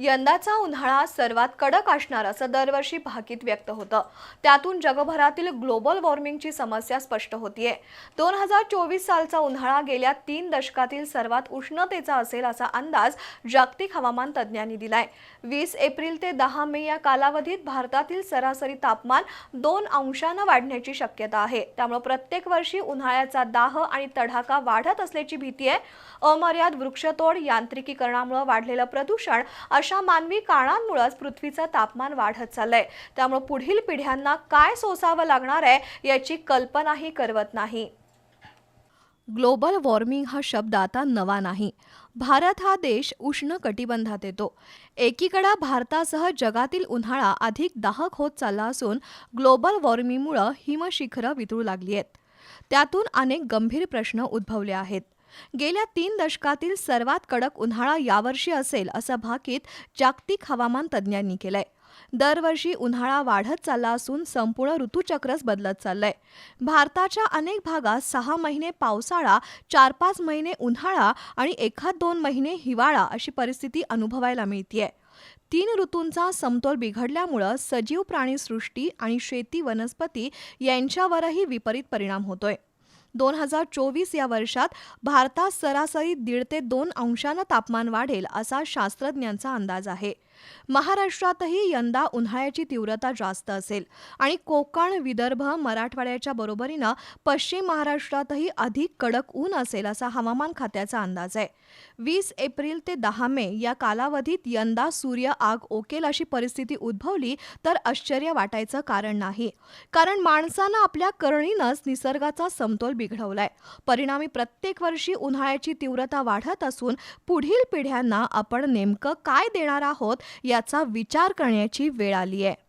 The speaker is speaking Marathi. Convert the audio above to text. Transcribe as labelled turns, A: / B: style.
A: यंदाचा उन्हाळा सर्वात कडक असणार असं दरवर्षी भाकीत व्यक्त होतं. त्यातून जगभरातील ग्लोबल वॉर्मिंगची समस्या स्पष्ट होतीये. दोन हजार चोवीस सालचा उन्हाळा गेल्या तीन दशकातील सर्वात उष्णतेचा असेल असा अंदाज जागतिक हवामान तज्ज्ञांनी दिलाय. वीस एप्रिल ते दहा मे या कालावधीत भारतातील सरासरी तापमान दोन अंशानं वाढण्याची शक्यता आहे. त्यामुळे प्रत्येक वर्षी उन्हाळ्याचा दाह आणि तडाखा वाढत असल्याची भीती आहे. अमर्याद वृक्षतोड यांत्रिकीकरणामुळे वाढलेलं प्रदूषण अशा मानवी कारणांमुळेच पृथ्वीचं तापमान वाढत चाललंय. त्यामुळे पुढील पिढ्यांना काय सोसावं लागणार आहे याची कल्पनाही करवत नाही. ग्लोबल वॉर्मिंग हा शब्द आता नवा नाही. भारत हा देश उष्ण कटिबंधात येतो. एकीकडे भारतासह जगातील उन्हाळा अधिक दाहक होत चालला असून ग्लोबल वॉर्मिंगमुळं हिमशिखरं वितळू लागली आहेत. त्यातून अनेक गंभीर प्रश्न उद्भवले आहेत. गेल्या तीन दशकातील सर्वात कडक उन्हाळा यावर्षी असेल असं भाकीत जागतिक हवामान तज्ज्ञांनी केलंय. दरवर्षी उन्हाळा वाढत चालला असून संपूर्ण ऋतूचक्रच बदलत चाललंय. भारताच्या अनेक भागात सहा महिने पावसाळा चार पाच महिने उन्हाळा आणि एखाद दोन महिने हिवाळा अशी परिस्थिती अनुभवायला मिळतीये. तीन ऋतूंचा समतोल बिघडल्यामुळं सजीव प्राणीसृष्टी आणि शेती वनस्पती यांच्यावरही विपरीत परिणाम होतोय. दोन हजार चोवीस या वर्षात भारतात सरासरी दीड ते दोन अंशानं तापमान वाढेल असा शास्त्रज्ञांचा अंदाज आहे. महाराष्ट्रातही यंदा उन्हाळ्याची तीव्रता जास्त असेल आणि कोकण विदर्भ मराठवाड्याच्या बरोबरीनं पश्चिम महाराष्ट्रातही अधिक कडक ऊन असेल असा हवामान खात्याचा अंदाज आहे. वीस एप्रिल ते दहा मे या कालावधीत यंदा सूर्य आग ओकेल अशी परिस्थिती उद्भवली तर आश्चर्य वाटायचं कारण नाही. कारण माणसानं आपल्या करणीनंच निसर्गाचा समतोल बिघडवलाय. परिणामी प्रत्येक वर्षी उन्हाळ्याची तीव्रता वाढत असून पुढील पिढ्यांना आपण नेमकं काय देणार आहोत याचा विचार करण्याची वेळ आली आहे